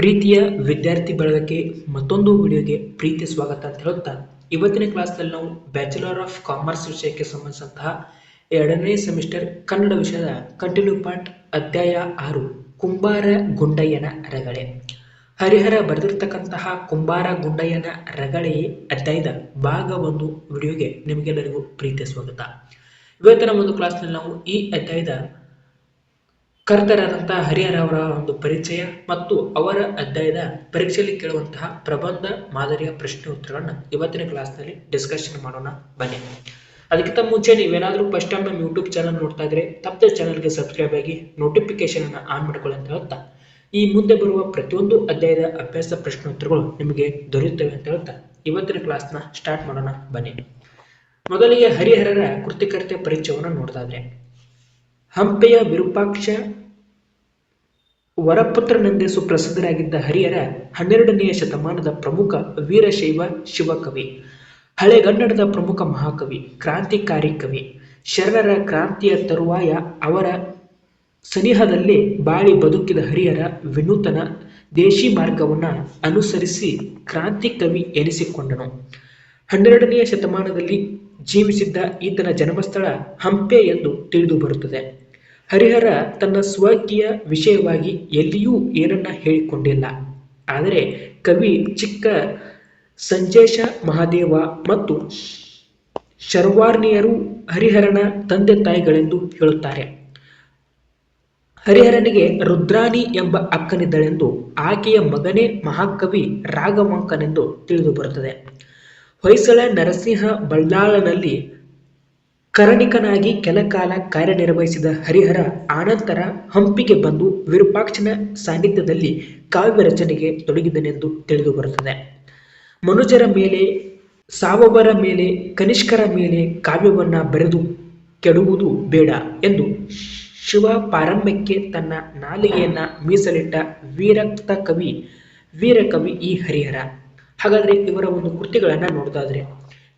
ಪ್ರೀತಿಯ ವಿದ್ಯಾರ್ಥಿ ಬಳಗಕ್ಕೆ ಮತ್ತೊಂದು ವಿಡಿಯೋಗೆ ಪ್ರೀತಿ ಸ್ವಾಗತ ಅಂತ ಹೇಳುತ್ತಾ, ಇವತ್ತಿನ ಕ್ಲಾಸ್ನಲ್ಲಿ ನಾವು ಬ್ಯಾಚುಲರ್ ಆಫ್ ಕಾಮರ್ಸ್ ವಿಷಯಕ್ಕೆ ಸಂಬಂಧಿಸಿದಂತಹ ಎರಡನೇ ಸೆಮಿಸ್ಟರ್ ಕನ್ನಡ ವಿಷಯದ ಕಂಟಿನ್ಯೂ ಪಾರ್ಟ್ ಅಧ್ಯಾಯ ಆರು, ಕುಂಬಾರ ಗುಂಡಯ್ಯನ ರಗಳೆ. ಹರಿಹರ ಬರೆದಿರ್ತಕ್ಕಂತಹ ಕುಂಬಾರ ಗುಂಡಯ್ಯನ ರಗಳೆ ಅಧ್ಯಾಯದ ಭಾಗ ಒಂದು ವಿಡಿಯೋಗೆ ನಿಮಗೆಲ್ಲರಿಗೂ ಪ್ರೀತಿಯ ಸ್ವಾಗತ. ಇವತ್ತಿನ ಒಂದು ಕ್ಲಾಸ್ನಲ್ಲಿ ನಾವು ಈ ಅಧ್ಯಾಯದ ಕರ್ತರಾದಂತಹ ಹರಿಹರ ಅವರ ಒಂದು ಪರಿಚಯ ಮತ್ತು ಅವರ ಅಧ್ಯಾಯದ ಪರೀಕ್ಷೆಯಲ್ಲಿ ಕೇಳುವಂತಹ ಪ್ರಬಂಧ ಮಾದರಿಯ ಪ್ರಶ್ನೆ ಉತ್ತರಗಳನ್ನ ಇವತ್ತಿನ ಕ್ಲಾಸ್ನಲ್ಲಿ ಡಿಸ್ಕಷನ್ ಮಾಡೋಣ. ಬನ್ನಿ. ಅದಕ್ಕಿಂತ ಮುಂಚೆ ನೀವೇನಾದರೂ ಫಸ್ಟ್ ಟೈಮ್ ನಮ್ಮ ಯೂಟ್ಯೂಬ್ ಚಾನಲ್ ನೋಡ್ತಾ ಇದ್ರೆ ತಪ್ಪದೆ ಚಾನಲ್ಗೆ ಸಬ್ಸ್ಕ್ರೈಬ್ ಆಗಿ ನೋಟಿಫಿಕೇಶನ್ ಅನ್ನು ಆನ್ ಮಾಡ್ಕೊಳ್ಳಿ ಅಂತ ಹೇಳ್ತಾ. ಈ ಮುಂದೆ ಬರುವ ಪ್ರತಿಯೊಂದು ಅಧ್ಯಾಯದ ಅಭ್ಯಾಸ ಪ್ರಶ್ನೋತ್ತರಗಳು ನಿಮಗೆ ದೊರೆಯುತ್ತವೆ ಅಂತ ಹೇಳ್ತಾ. ಇವತ್ತಿನ ಕ್ಲಾಸ್ನ ಸ್ಟಾರ್ಟ್ ಮಾಡೋಣ. ಬನ್ನಿ. ಮೊದಲಿಗೆ ಹರಿಹರರ ಕೃತಿಕರ್ತೆ ಪರಿಚಯವನ್ನು ನೋಡ್ತಾದ್ರೆ ಹಂಪೆಯ ವಿರೂಪಾಕ್ಷ ವರಪುತ್ರನೆಂದೇ ಸುಪ್ರಸಿದ್ಧರಾಗಿದ್ದ ಹರಿಹರ ಹನ್ನೆರಡನೆಯ ಶತಮಾನದ ಪ್ರಮುಖ ವೀರಶೈವ ಶಿವಕವಿ ಹಳೆಗನ್ನಡದ ಪ್ರಮುಖ ಮಹಾಕವಿ, ಕ್ರಾಂತಿಕಾರಿ ಕವಿ, ಶರಣರ ಕ್ರಾಂತಿಯ ತರುವಾಯ ಅವರ ಸನಿಹದಲ್ಲಿ ಬಾಳಿ ಬದುಕಿದ ಹರಿಹರ ವಿನೂತನ ದೇಶಿ ಮಾರ್ಗವನ್ನು ಅನುಸರಿಸಿ ಕ್ರಾಂತಿ ಕವಿ ಎನಿಸಿಕೊಂಡನು. ಹನ್ನೆರಡನೆಯ ಶತಮಾನದಲ್ಲಿ ಜೀವಿಸಿದ್ದ ಈತನ ಜನ್ಮಸ್ಥಳ ಹಂಪೆ ಎಂದು ತಿಳಿದು ಬರುತ್ತದೆ. ಹರಿಹರ ತನ್ನ ಸ್ವಕೀಯ ವಿಷಯವಾಗಿ ಎಲ್ಲಿಯೂ ಏನನ್ನ ಹೇಳಿಕೊಂಡಿಲ್ಲ. ಆದರೆ ಕವಿ ಚಿಕ್ಕ ಸಂಜೇಶ ಮಹಾದೇವ ಮತ್ತು ಶರ್ವಾರ್ನಿಯರು ಹರಿಹರನ ತಂದೆ ತಾಯಿಗಳೆಂದು ಹೇಳುತ್ತಾರೆ. ಹರಿಹರನಿಗೆ ರುದ್ರಾಣಿ ಎಂಬ ಅಕ್ಕನಿದ್ದಳೆಂದು ಆಕೆಯ ಮಗನೇ ಮಹಾಕವಿ ರಾಘವಾಂಕನೆಂದು ತಿಳಿದು ಬರುತ್ತದೆ ಹೊಯ್ಸಳ ನರಸಿಂಹ ಬಳ್ಳಾಳನಲ್ಲಿ ಕರಣಿಕನಾಗಿ ಕೆಲಕಾಲ ಕಾರ್ಯನಿರ್ವಹಿಸಿದ ಹರಿಹರ ಆನಂತರ ಹಂಪಿಗೆ ಬಂದು ವಿರೂಪಾಕ್ಷನ ಸಾನ್ನಿಧ್ಯದಲ್ಲಿ ಕಾವ್ಯ ರಚನೆಗೆ ತೊಡಗಿದನೆಂದು ತಿಳಿದು ಬರುತ್ತದೆ. ಮನುಜರ ಮೇಲೆ, ಸಾವವರ ಮೇಲೆ, ಕನಿಷ್ಕರ ಮೇಲೆ ಕಾವ್ಯವನ್ನ ಬರೆದು ಕೆಡುವುದು ಬೇಡ ಎಂದು ಶಿವ ಪಾರಮ್ಯಕ್ಕೆ ತನ್ನ ನಾಲಿಗೆಯನ್ನ ಮೀಸಲಿಟ್ಟ ವೀರಕ್ತ ಕವಿ, ವೀರಕವಿ ಈ ಹರಿಹರ. ಹಾಗಾದ್ರೆ ಇವರ ಒಂದು ಕೃತಿಗಳನ್ನ ನೋಡೋದಾದ್ರೆ,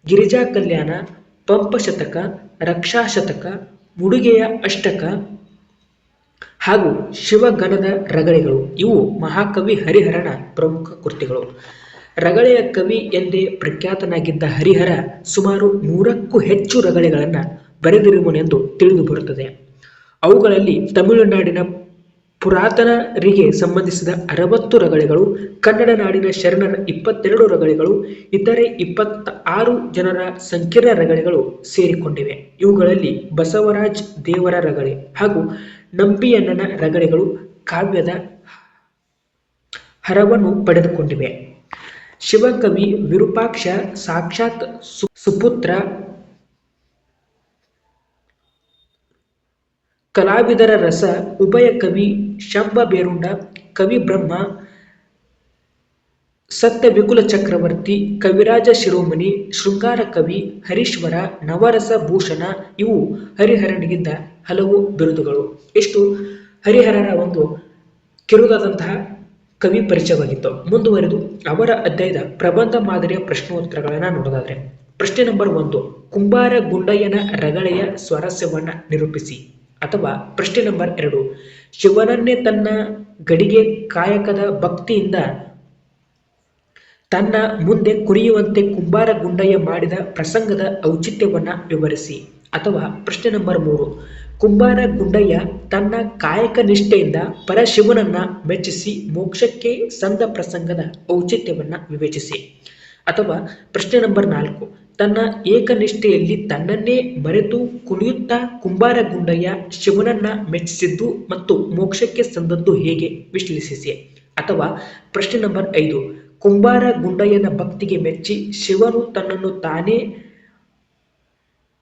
ಗಿರಿಜಾ ಕಲ್ಯಾಣ, ಪಂಪಶತಕ ರಕ್ಷಾಶತಕ ಮುಡುಗೆಯ ಅಷ್ಟಕ ಹಾಗೂ ಶಿವಗಣದ ರಗಳೆಗಳು. ಇವು ಮಹಾಕವಿ ಹರಿಹರನ ಪ್ರಮುಖ ಕೃತಿಗಳು. ರಗಳೆಯ ಕವಿ ಎಂದೇ ಪ್ರಖ್ಯಾತನಾಗಿದ್ದ ಹರಿಹರ ಸುಮಾರು ನೂರಕ್ಕೂ ಹೆಚ್ಚು ರಗಳೆಗಳನ್ನು ಬರೆದಿರುವನೆಂದು ತಿಳಿದು ಬರುತ್ತದೆ. ಅವುಗಳಲ್ಲಿ ತಮಿಳುನಾಡಿನ ಪುರಾತನರಿಗೆ ಸಂಬಂಧಿಸಿದ ಅರವತ್ತು ರಗಳೆಗಳು, ಕನ್ನಡ ನಾಡಿನ ಶರಣರ ಇಪ್ಪತ್ತೆರಡು ರಗಳೆಗಳು, ಇತರೆ ಇಪ್ಪತ್ತ ಆರು ಜನರ ಸಂಕೀರ್ಣ ರಗಳೆಗಳು ಸೇರಿಕೊಂಡಿವೆ. ಇವುಗಳಲ್ಲಿ ಬಸವರಾಜ್ ದೇವರ ರಗಳೆ ಹಾಗೂ ನಂಬಿಯಣ್ಣನ ರಗಳೆಗಳು ಕಾವ್ಯದ ಹರವನ್ನು ಪಡೆದುಕೊಂಡಿವೆ. ಶಿವಕವಿ ವಿರೂಪಾಕ್ಷ ಸಾಕ್ಷಾತ್ ಸುಪುತ್ರ ಕಲಾವಿದರ ರಸ ಉಭಯ ಕವಿ ಶಂಭ ಬೇರುಂಡ, ಕವಿ ಬ್ರಹ್ಮ, ಸತ್ಯ ವಿಕುಲ ಚಕ್ರವರ್ತಿ, ಕವಿರಾಜ ಶಿರೋಮಣಿ, ಶೃಂಗಾರ ಕವಿ, ಹರೀಶ್ವರ, ನವರಸ ಭೂಷಣ ಇವು ಹರಿಹರನಿಗಿದ್ದ ಹಲವು ಬಿರುದುಗಳು. ಇಷ್ಟು ಹರಿಹರನ ಒಂದು ಕಿರುದಾದಂತಹ ಕವಿ ಪರಿಚಯವಾಗಿತ್ತು. ಮುಂದುವರೆದು ಅವರ ಅಧ್ಯಾಯದ ಪ್ರಬಂಧ ಮಾದರಿಯ ಪ್ರಶ್ನೋತ್ತರಗಳನ್ನು ನೋಡೋದಾದ್ರೆ, ಪ್ರಶ್ನೆ ನಂಬರ್ ಒಂದು, ಕುಂಬಾರ ಗುಂಡಯ್ಯನ ರಗಳೆಯ ಸ್ವಾರಸ್ಯವನ್ನ ನಿರೂಪಿಸಿ. ಅಥವಾ ಪ್ರಶ್ನೆ ನಂಬರ್ ಎರಡು, ಶಿವನನ್ನೇ ತನ್ನ ಗಡಿಗೆ ಕಾಯಕದ ಭಕ್ತಿಯಿಂದ ತನ್ನ ಮುಂದೆ ಕುರಿಯುವಂತೆ ಕುಂಬಾರ ಗುಂಡಯ್ಯ ಮಾಡಿದ ಪ್ರಸಂಗದ ಔಚಿತ್ಯವನ್ನ ವಿವರಿಸಿ. ಅಥವಾ ಪ್ರಶ್ನೆ ನಂಬರ್ ಮೂರು, ಕುಂಬಾರ ಗುಂಡಯ್ಯ ತನ್ನ ಕಾಯಕ ನಿಷ್ಠೆಯಿಂದ ಪರಶಿವನನ್ನ ಮೆಚ್ಚಿಸಿ ಮೋಕ್ಷಕ್ಕೆ ಸಂದ ಪ್ರಸಂಗದ ಔಚಿತ್ಯವನ್ನ ವಿವೇಚಿಸಿ. ಅಥವಾ ಪ್ರಶ್ನೆ ನಂಬರ್ ನಾಲ್ಕು ತನ್ನ ಏಕನಿಷ್ಠೆಯಲ್ಲಿ ತನ್ನನ್ನೇ ಮರೆತು ಕುಣಿಯುತ್ತಾ ಕುಂಬಾರ ಗುಂಡಯ್ಯ ಶಿವನನ್ನ ಮೆಚ್ಚಿಸಿದ್ದು ಮತ್ತು ಮೋಕ್ಷಕ್ಕೆ ಸಂದದ್ದು ಹೇಗೆ ವಿಶ್ಲೇಷಿಸಿ? ಅಥವಾ ಪ್ರಶ್ನೆ ನಂಬರ್ ಐದು. ಕುಂಬಾರ ಗುಂಡಯ್ಯನ ಭಕ್ತಿಗೆ ಮೆಚ್ಚಿ ಶಿವನು ತನ್ನನ್ನು ತಾನೇ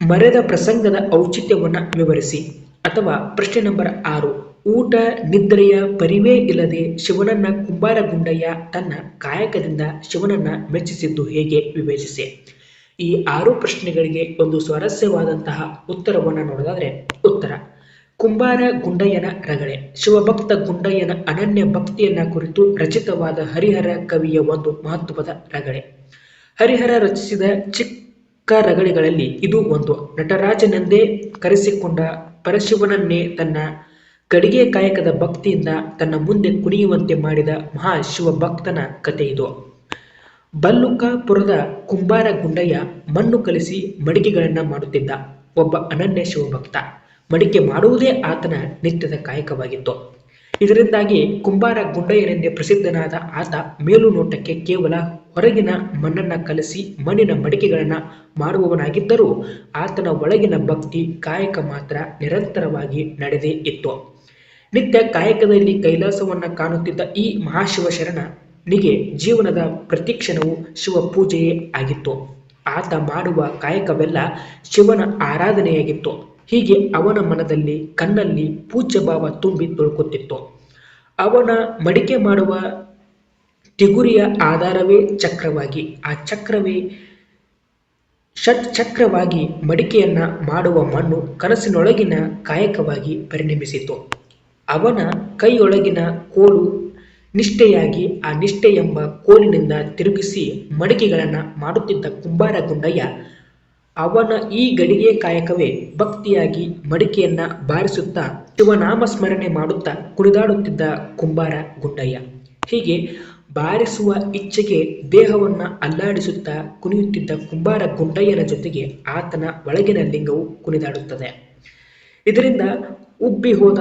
ಮರೆದ ಪ್ರಸಂಗದ ಔಚಿತ್ಯವನ್ನು ವಿವರಿಸಿ. ಅಥವಾ ಪ್ರಶ್ನೆ ನಂಬರ್ ಆರು. ಊಟ, ನಿದ್ರೆಯ ಪರಿವೇ ಇಲ್ಲದೆ ಶಿವನನ್ನ ಕುಂಬಾರ ಗುಂಡಯ್ಯ ತನ್ನ ಕಾಯಕದಿಂದ ಶಿವನನ್ನ ಮೆಚ್ಚಿಸಿದ್ದು ಹೇಗೆ ವಿವೇಚಿಸಿ? ಈ ಆರು ಪ್ರಶ್ನೆಗಳಿಗೆ ಒಂದು ಸ್ವಾರಸ್ಯವಾದಂತಹ ಉತ್ತರವನ್ನು ನೋಡೋದಾದ್ರೆ ಉತ್ತರ. ಕುಂಬಾರ ಗುಂಡಯ್ಯನ ರಗಳೆ. ಶಿವಭಕ್ತ ಗುಂಡಯ್ಯನ ಅನನ್ಯ ಭಕ್ತಿಯನ್ನ ಕುರಿತು ರಚಿತವಾದ ಹರಿಹರ ಕವಿಯ ಒಂದು ಮಹತ್ವದ ರಗಳೆ. ಹರಿಹರ ರಚಿಸಿದ ಚಿಕ್ಕ ರಗಳೆಗಳಲ್ಲಿ ಇದು ಒಂದು. ನಟರಾಜನೆಂದೇ ಕರೆಸಿಕೊಂಡ ಪರಶಿವನನ್ನೇ ತನ್ನ ಕಡಿಗೆ ಕಾಯಕದ ಭಕ್ತಿಯಿಂದ ತನ್ನ ಮುಂದೆ ಕುಣಿಯುವಂತೆ ಮಾಡಿದ ಮಹಾ ಶಿವಭಕ್ತನ ಕಥೆ ಇದು. ಬಲ್ಲುಕಾಪುರದ ಕುಂಬಾರ ಗುಂಡಯ್ಯ ಮಣ್ಣು ಕಲಿಸಿ ಮಡಿಕೆಗಳನ್ನು ಮಾಡುತ್ತಿದ್ದ ಒಬ್ಬ ಅನನ್ಯ ಶಿವಭಕ್ತ. ಮಡಿಕೆ ಮಾಡುವುದೇ ಆತನ ನಿತ್ಯದ ಕಾಯಕವಾಗಿತ್ತು. ಇದರಿಂದಾಗಿ ಕುಂಬಾರ ಗುಂಡಯ್ಯನೆಂದೇ ಪ್ರಸಿದ್ಧನಾದ ಆತ ಮೇಲು ನೋಟಕ್ಕೆ ಕೇವಲ ಹೊರಗಿನ ಮಣ್ಣನ್ನ ಕಲಸಿ ಮಣ್ಣಿನ ಮಡಿಕೆಗಳನ್ನು ಮಾಡುವವನಾಗಿದ್ದರೂ ಆತನ ಒಳಗಿನ ಭಕ್ತಿ ಕಾಯಕ ಮಾತ್ರ ನಿರಂತರವಾಗಿ ನಡೆದೇ ಇತ್ತು. ನಿತ್ಯ ಕಾಯಕದಲ್ಲಿ ಕೈಲಾಸವನ್ನ ಕಾಣುತ್ತಿದ್ದ ಈ ಮಹಾಶಿವಶರಣನಿಗೆ ಜೀವನದ ಪ್ರತಿಕ್ಷಣವು ಶಿವ ಪೂಜೆಯೇ ಆಗಿತ್ತು. ಆತ ಮಾಡುವ ಕಾಯಕವೆಲ್ಲ ಶಿವನ ಆರಾಧನೆಯಾಗಿತ್ತು. ಹೀಗೆ ಅವನ ಮನದಲ್ಲಿ, ಕಣ್ಣಲ್ಲಿ ಪೂಜ್ಯ ಭಾವ ತುಂಬಿ ತುಳುಕುತ್ತಿತ್ತು. ಅವನ ಮಡಿಕೆ ಮಾಡುವ ತಿಗುರಿಯ ಆಧಾರವೇ ಚಕ್ರವಾಗಿ, ಆ ಚಕ್ರವೇ ಷಟ್ ಚಕ್ರವಾಗಿ ಮಡಿಕೆಯನ್ನ ಮಾಡುವ ಮಣ್ಣು ಕನಸಿನೊಳಗಿನ ಕಾಯಕವಾಗಿ ಪರಿಣಮಿಸಿತು. ಅವನ ಕೈಯೊಳಗಿನ ಕೋಲು ನಿಷ್ಠೆಯಾಗಿ ಆ ನಿಷ್ಠೆ ಎಂಬ ಕೋಲಿನಿಂದ ತಿರುಗಿಸಿ ಮಡಿಕೆಗಳನ್ನು ಮಾಡುತ್ತಿದ್ದ ಕುಂಬಾರ ಗುಂಡಯ್ಯ ಅವನ ಈ ಗಡಿಗೆ ಕಾಯಕವೇ ಭಕ್ತಿಯಾಗಿ ಮಡಿಕೆಯನ್ನ ಬಾರಿಸುತ್ತಾ ಶಿವನಾಮ ಸ್ಮರಣೆ ಮಾಡುತ್ತಾ ಕುಣಿದಾಡುತ್ತಿದ್ದ ಕುಂಬಾರ ಗುಂಡಯ್ಯ ಹೀಗೆ ಬಾರಿಸುವ ಇಚ್ಛೆಗೆ ದೇಹವನ್ನ ಅಲ್ಲಾಡಿಸುತ್ತಾ ಕುಣಿಯುತ್ತಿದ್ದ ಕುಂಬಾರ ಗುಂಡಯ್ಯನ ಜೊತೆಗೆ ಆತನ ಒಳಗಿನ ಲಿಂಗವು ಕುಣಿದಾಡುತ್ತದೆ. ಇದರಿಂದ ಉಬ್ಬಿ ಹೋದ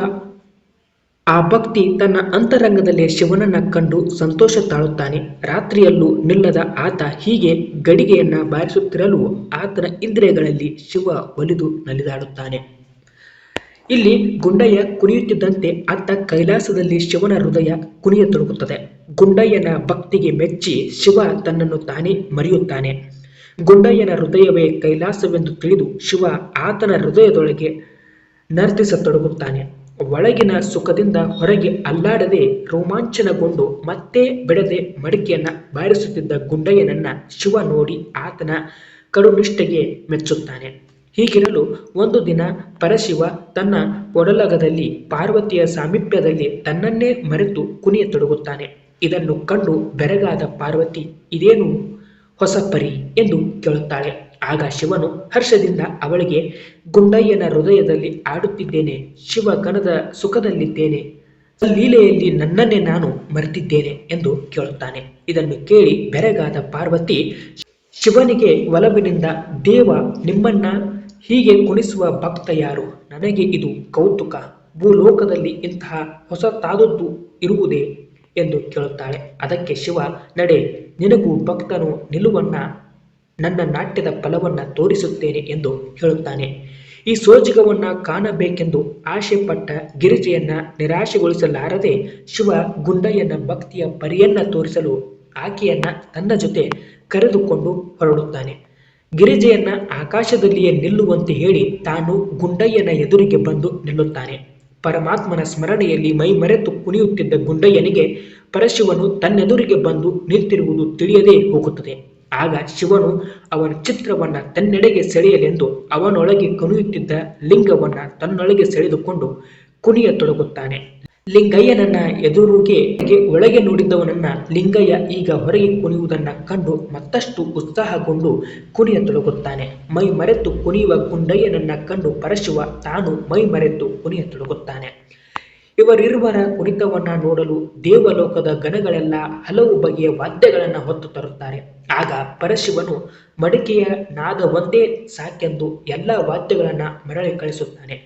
ಆ ಭಕ್ತಿ ತನ್ನ ಅಂತರಂಗದಲ್ಲಿ ಶಿವನನ್ನ ಕಂಡು ಸಂತೋಷ ತಾಳುತ್ತಾನೆ. ರಾತ್ರಿಯಲ್ಲೂ ನಿಲ್ಲದ ಆತ ಹೀಗೆ ಗಡಿಗೆಯನ್ನ ಬಾರಿಸುತ್ತಿರಲು ಆತನ ಇಂದ್ರಿಯಗಳಲ್ಲಿ ಶಿವ ಒಲಿದು ನಲಿದಾಡುತ್ತಾನೆ. ಇಲ್ಲಿ ಗುಂಡಯ್ಯ ಕುಣಿಯುತ್ತಿದ್ದಂತೆ ಆತ ಕೈಲಾಸದಲ್ಲಿ ಶಿವನ ಹೃದಯ ಕುಣಿಯತೊಡಗುತ್ತದೆ ಗುಂಡಯ್ಯನ ಭಕ್ತಿಗೆ ಮೆಚ್ಚಿ ಶಿವ ತನ್ನನ್ನು ತಾನೇ ಮರೆಯುತ್ತಾನೆ. ಗುಂಡಯ್ಯನ ಹೃದಯವೇ ಕೈಲಾಸವೆಂದು ತಿಳಿದು ಶಿವ ಆತನ ಹೃದಯದೊಳಗೆ ನರ್ತಿಸತೊಡಗುತ್ತಾನೆ ಒಳಗಿನ ಸುಖದಿಂದ ಹೊರಗೆ ಅಲ್ಲಾಡದೆ ರೋಮಾಂಚನಗೊಂಡು ಮತ್ತೆ ಬಿಡದೆ ಮಡಿಕೆಯನ್ನ ಬಾರಿಸುತ್ತಿದ್ದ ಗುಂಡಯ್ಯನನ್ನ ಶಿವ ನೋಡಿ ಆತನ ಕಡುನಿಷ್ಠೆಗೆ ಮೆಚ್ಚುತ್ತಾನೆ. ಹೀಗಿರಲು ಒಂದು ದಿನ ಪರಶಿವ ತನ್ನ ಒಡಲಗದಲ್ಲಿ ಪಾರ್ವತಿಯ ಸಾಮೀಪ್ಯದಲ್ಲಿ ತನ್ನನ್ನೇ ಮರೆತು ಕುಣಿಯತೊಡಗುತ್ತಾನೆ. ಇದನ್ನು ಕಂಡು ಬೆರಗಾದ ಪಾರ್ವತಿ, ಇದೇನು ಹೊಸ ಪರಿ ಎಂದು ಕೇಳುತ್ತಾಳೆ. ಆಗ ಶಿವನು ಹರ್ಷದಿಂದ ಅವಳಿಗೆ, ಗುಂಡಯ್ಯನ ಹೃದಯದಲ್ಲಿ ಆಡುತ್ತಿದ್ದೇನೆ, ಶಿವ ಕಣದ ಸುಖದಲ್ಲಿದ್ದೇನೆ, ಲೀಲೆಯಲ್ಲಿ ನನ್ನನ್ನೇ ನಾನು ಮರೆತಿದ್ದೇನೆ ಎಂದು ಕೇಳುತ್ತಾನೆ. ಇದನ್ನು ಕೇಳಿ ಬೆರಗಾದ ಪಾರ್ವತಿ, ಶಿವನಿಗೆ ಒಲವಿನಿಂದ ದೇವ ನಿಮ್ಮನ್ನ ಹೀಗೆ ಕುಣಿಸುವ ಭಕ್ತ ಯಾರು? ನನಗೆ ಇದು ಕೌತುಕ. ಭೂಲೋಕದಲ್ಲಿ ಇಂತಹ ಹೊಸತಾದದ್ದು ಇರುವುದೇ? ಎಂದು ಕೇಳುತ್ತಾಳೆ. ಅದಕ್ಕೆ ಶಿವ, ನಡೆ, ನಿನಗೂ ಭಕ್ತನು ನಿಲುವನ್ನ ನನ್ನ ನಾಟ್ಯದ ಫಲವನ್ನು ತೋರಿಸುತ್ತೇನೆ ಎಂದು ಹೇಳುತ್ತಾನೆ. ಈ ಸೋಜಿಗವನ್ನು ಕಾಣಬೇಕೆಂದು ಆಶೆಪಟ್ಟ ಗಿರಿಜೆಯನ್ನ ನಿರಾಶೆಗೊಳಿಸಲಾರದೆ ಶಿವ ಗುಂಡಯ್ಯನ ಭಕ್ತಿಯ ಪರಿಯನ್ನ ತೋರಿಸಲು ಆಕೆಯನ್ನ ತನ್ನ ಜೊತೆ ಕರೆದುಕೊಂಡು ಹೊರಡುತ್ತಾನೆ. ಗಿರಿಜೆಯನ್ನ ಆಕಾಶದಲ್ಲಿಯೇ ನಿಲ್ಲುವಂತೆ ಹೇಳಿ ತಾನು ಗುಂಡಯ್ಯನ ಎದುರಿಗೆ ಬಂದು ನಿಲ್ಲುತ್ತಾನೆ. ಪರಮಾತ್ಮನ ಸ್ಮರಣೆಯಲ್ಲಿ ಮೈ ಮರೆತು ಕುಣಿಯುತ್ತಿದ್ದ ಗುಂಡಯ್ಯನಿಗೆ ಪರಶಿವನು ತನ್ನೆದುರಿಗೆ ಬಂದು ನಿಂತಿರುವುದು ತಿಳಿಯದೇ ಹೋಗುತ್ತದೆ. ಆಗ ಶಿವನು ಅವನ ಚಿತ್ರವನ್ನ ತನ್ನೆಡೆಗೆ ಸೆಳೆಯಲೆಂದು ಅವನೊಳಗೆ ಕುಣಿಯುತ್ತಿದ್ದ ಲಿಂಗವನ್ನ ತನ್ನೊಳಗೆ ಸೆಳೆದುಕೊಂಡು ಕುಣಿಯತೊಡಗುತ್ತಾನೆ ಲಿಂಗಯ್ಯನನ್ನ ಎದುರುಗೆ ಒಳಗೆ ನೋಡಿದ್ದವನನ್ನ ಲಿಂಗಯ್ಯ ಈಗ ಹೊರಗೆ ಕುಣಿಯುವುದನ್ನ ಕಂಡು ಮತ್ತಷ್ಟು ಉತ್ಸಾಹಗೊಂಡು ಕುಣಿಯತೊಡಗುತ್ತಾನೆ ಮೈ ಮರೆತು ಕುಣಿಯುವ ಗುಂಡಯ್ಯನನ್ನ ಕಂಡು ಪರಶಿವ ತಾನು ಮೈ ಮರೆತು ಕುಣಿಯತೊಡಗುತ್ತಾನೆ ಇವರಿರುವರ ಕುಣಿತವನ್ನ ನೋಡಲು ದೇವಲೋಕದ ಗಣಗಳೆಲ್ಲ ಹಲವು ಬಗೆಯ ವಾದ್ಯಗಳನ್ನ ಹೊತ್ತು ತರುತ್ತಾರೆ. ಆಗ ಪರಶಿವನು ಮಡಿಕೆಯ ನಾದ ಒಂದೇ ಸಾಕೆಂದು ಎಲ್ಲ ವಾದ್ಯಗಳನ್ನ ಮರಳಿ ಕಳಿಸುತ್ತಾನೆ.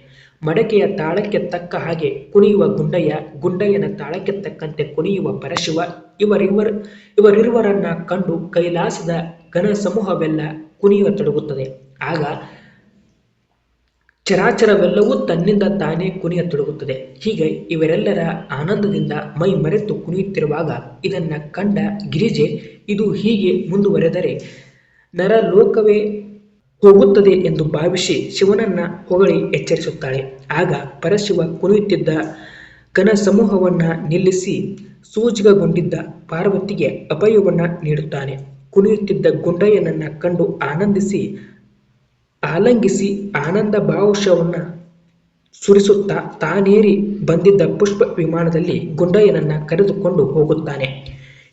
ಮಡಕೆಯ ತಾಳಕ್ಕೆ ತಕ್ಕ ಹಾಗೆ ಕುಣಿಯುವ ಗುಂಡಯ್ಯ, ಗುಂಡಯ್ಯನ ತಾಳಕ್ಕೆ ತಕ್ಕಂತೆ ಕುಣಿಯುವ ಪರಶಿವ, ಇವರಿವರ, ಇವರಿರುವರನ್ನ ಕಂಡು ಕೈಲಾಸದ ಘನ ಸಮೂಹವೆಲ್ಲ ಕುಣಿಯತೊಡಗುತ್ತದೆ ಆಗ ಚರಾಚರವೆಲ್ಲವೂ ತನ್ನಿಂದ ತಾನೇ ಕುಣಿಯತೊಡಗುತ್ತದೆ. ಹೀಗೆ ಇವರೆಲ್ಲರ ಆನಂದದಿಂದ ಮೈ ಮರೆತು ಕುಣಿಯುತ್ತಿರುವಾಗ ಇದನ್ನ ಕಂಡ ಗಿರಿಜೆ, ಇದು ಹೀಗೆ ಮುಂದುವರೆದರೆ ನರಲೋಕವೇ ಹೋಗುತ್ತದೆ ಎಂದು ಭಾವಿಸಿ ಶಿವನನ್ನ ಹೊಗಳಿ ಎಚ್ಚರಿಸುತ್ತಾಳೆ. ಆಗ ಪರಶಿವ ಕುಣಿಯುತ್ತಿದ್ದ ಘನ ಸಮೂಹವನ್ನ ನಿಲ್ಲಿಸಿ ಸೂಜಿಗಗೊಂಡಿದ್ದ ಪಾರ್ವತಿಗೆ ಅಭಯವನ್ನ ನೀಡುತ್ತಾನೆ. ಕುಣಿಯುತ್ತಿದ್ದ ಗುಂಡಯ್ಯನನ್ನ ಕಂಡು ಆನಂದಿಸಿ ಆಲಂಗಿಸಿ ಆನಂದ ಭಾವುಷವನ್ನು ಸುರಿಸುತ್ತಾ ತಾನೇರಿ ಬಂದಿದ್ದ ಪುಷ್ಪ ವಿಮಾನದಲ್ಲಿ ಗುಂಡಯ್ಯನನ್ನ ಕರೆದುಕೊಂಡು ಹೋಗುತ್ತಾನೆ.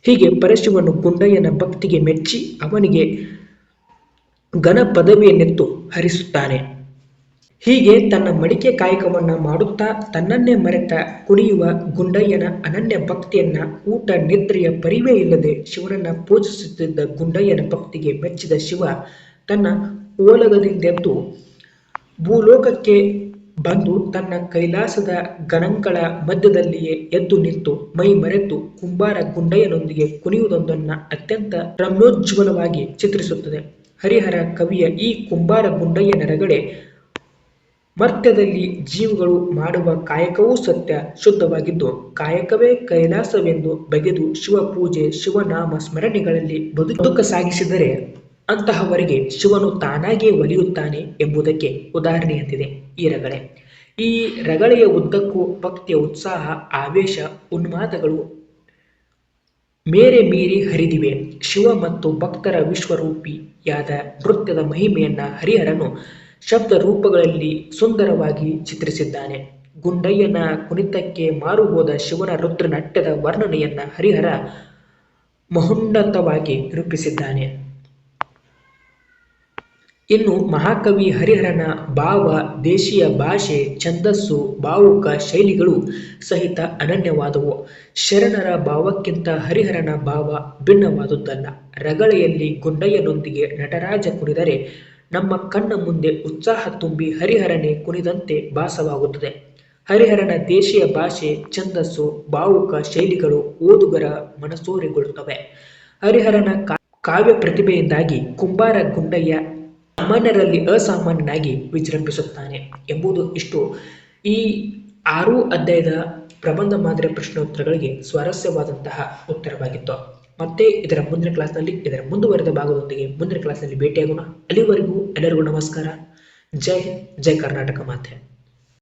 ಹೀಗೆ ಪರಶಿವನು ಗುಂಡಯ್ಯನ ಭಕ್ತಿಗೆ ಮೆಚ್ಚಿ ಅವನಿಗೆ ಘನ ಪದವಿಯನ್ನೆತ್ತು ಹರಿಸುತ್ತಾನೆ. ಹೀಗೆ ತನ್ನ ಮಡಿಕೆ ಕಾಯಕವನ್ನ ಮಾಡುತ್ತಾ ತನ್ನನ್ನೇ ಮರೆತ ಕುಣಿಯುವ ಗುಂಡಯ್ಯನ ಅನನ್ಯ ಭಕ್ತಿಯನ್ನ ಊಟ ನಿದ್ರೆಯ ಪರಿವೇ ಇಲ್ಲದೆ ಶಿವನನ್ನ ಪೂಜಿಸುತ್ತಿದ್ದ ಗುಂಡಯ್ಯನ ಭಕ್ತಿಗೆ ಮೆಚ್ಚಿದ ಶಿವ ತನ್ನ ಓಲಗದಿಂದೆದ್ದು ಭೂಲೋಕಕ್ಕೆ ಬಂದು ತನ್ನ ಕೈಲಾಸದ ಗಣಂಕಳ ಮಧ್ಯದಲ್ಲಿಯೇ ಎದ್ದು ನಿಂತು ಮೈ ಮರೆತು ಕುಂಬಾರ ಗುಂಡಯ್ಯನೊಂದಿಗೆ ಕುಣಿಯುವುದೊಂದನ್ನು ಅತ್ಯಂತ ರಮ್ಯೋಜ್ವಲವಾಗಿ ಚಿತ್ರಿಸುತ್ತದೆ. ಹರಿಹರ ಕವಿಯ ಈ ಕುಂಬಾರ ಗುಂಡಯ್ಯ ನೆರಗಡೆ ಮರ್ತ್ಯದಲ್ಲಿ ಜೀವಗಳು ಮಾಡುವ ಕಾಯಕವೂ ಸತ್ಯ, ಶುದ್ಧವಾಗಿದ್ದು ಕಾಯಕವೇ ಕೈಲಾಸವೆಂದು ಬಗೆದು ಶಿವಪೂಜೆ, ಶಿವನಾಮ ಸ್ಮರಣೆಗಳಲ್ಲಿ ಬದುಕ ಸಾಗಿಸಿದರೆ ಅಂತಹವರಿಗೆ ಶಿವನು ತಾನಾಗಿಯೇ ಒಲಿಯುತ್ತಾನೆ ಎಂಬುದಕ್ಕೆ ಉದಾಹರಣೆಯಂತಿದೆ ಈ ರಗಳೆ. ಈ ರಗಳೆಯ ಉದ್ದಕ್ಕೂ ಭಕ್ತಿಯ ಉತ್ಸಾಹ, ಆವೇಶ, ಉನ್ಮಾದಗಳು ಮೇರೆ ಮೀರಿ ಹರಿದಿವೆ. ಶಿವ ಮತ್ತು ಭಕ್ತರ ವಿಶ್ವರೂಪಿಯಾದ ನೃತ್ಯದ ಮಹಿಮೆಯನ್ನ ಹರಿಹರನು ಶಬ್ದ ರೂಪಗಳಲ್ಲಿ ಸುಂದರವಾಗಿ ಚಿತ್ರಿಸಿದ್ದಾನೆ. ಗುಂಡಯ್ಯನ ಕುಣಿತಕ್ಕೆ ಮಾರು ಹೋದ ಶಿವನ ರುದ್ರನಾಟ್ಯದ ವರ್ಣನೆಯನ್ನ ಹರಿಹರ ಮಹೋನ್ನತವಾಗಿ ರೂಪಿಸಿದ್ದಾನೆ. ಇನ್ನು ಮಹಾಕವಿ ಹರಿಹರನ ಭಾವ, ದೇಶೀಯ ಭಾಷೆ, ಛಂದಸ್ಸು, ಭಾವುಕ ಶೈಲಿಗಳು ಸಹಿತ ಅನನ್ಯವಾದವು. ಶರಣರ ಭಾವಕ್ಕಿಂತ ಹರಿಹರನ ಭಾವ ಭಿನ್ನವಾದುದಲ್ಲ. ರಗಳೆಯಲ್ಲಿ ಗುಂಡಯ್ಯನೊಂದಿಗೆ ನಟರಾಜ ಕುಣಿದರೆ ನಮ್ಮ ಕಣ್ಣ ಮುಂದೆ ಉತ್ಸಾಹ ತುಂಬಿ ಹರಿಹರನೇ ಕುಣಿದಂತೆ ಭಾಸವಾಗುತ್ತದೆ. ಹರಿಹರನ ದೇಶೀಯ ಭಾಷೆ, ಛಂದಸ್ಸು, ಭಾವುಕ ಶೈಲಿಗಳು ಓದುಗರ ಮನಸೋರೆಗೊಳ್ಳುತ್ತವೆ. ಹರಿಹರನ ಕಾವ್ಯ ಪ್ರತಿಭೆಯಿಂದಾಗಿ ಕುಂಬಾರ ಗುಂಡಯ್ಯ ಸಾಮಾನ್ಯರಲ್ಲಿ ಅಸಾಮಾನ್ಯನಾಗಿ ವಿಜೃಂಭಿಸುತ್ತಾನೆ ಎಂಬುದು ಇಷ್ಟು. ಈ ಆರು ಅಧ್ಯಾಯದ ಪ್ರಬಂಧ ಮಾದರಿ ಪ್ರಶ್ನೋತ್ತರಗಳಿಗೆ ಸ್ವಾರಸ್ಯವಾದಂತಹ ಉತ್ತರವಾಗಿತ್ತು. ಮತ್ತೆ ಇದರ ಮುಂದಿನ ಕ್ಲಾಸ್ನಲ್ಲಿ, ಇದರ ಮುಂದುವರೆದ ಭಾಗದೊಂದಿಗೆ ಮುಂದಿನ ಕ್ಲಾಸ್ನಲ್ಲಿ ಭೇಟಿಯಾಗೋಣ. ಅಲ್ಲಿವರೆಗೂ ಎಲ್ಲರಿಗೂ ನಮಸ್ಕಾರ. ಜೈ ಹಿಂದ್, ಜೈ ಕರ್ನಾಟಕ ಮಾತೆ.